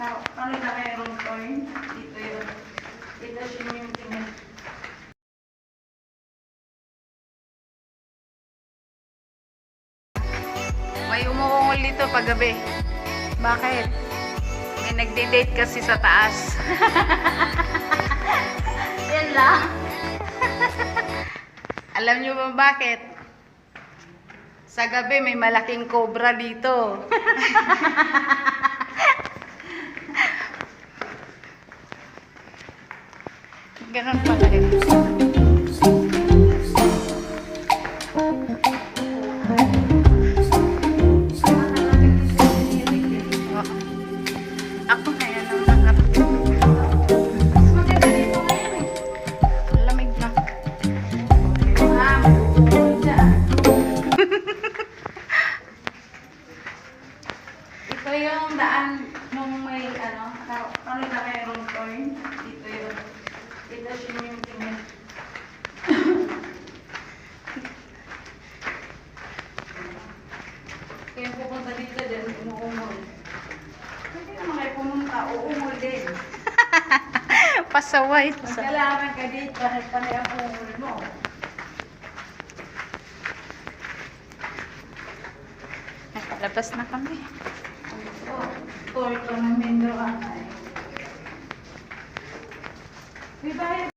Naka, ano na mayroong coin? Dito yun. Dito siya yung tingin. May umuungol dito paggabi. Bakit? May nagde-date kasi sa taas. Yan lang. Alam niyo ba bakit? Sa gabi may malaking cobra dito. Ganun pala yun. Oh. Ako na yan ang hanap. Mas maganda dito ngayon eh. Ito yung daan nung may ano, ano na mayroong coin. Dito yun. Dito siya yung tingin. Kaya dito din, umuumol. Hindi naman kayo pumunta, uumol din. Pasaway. Pag kailangan ka dito, kahit panay ang umul mo. Nakalabas na kami. Ko ng Mindoro ay. May bayad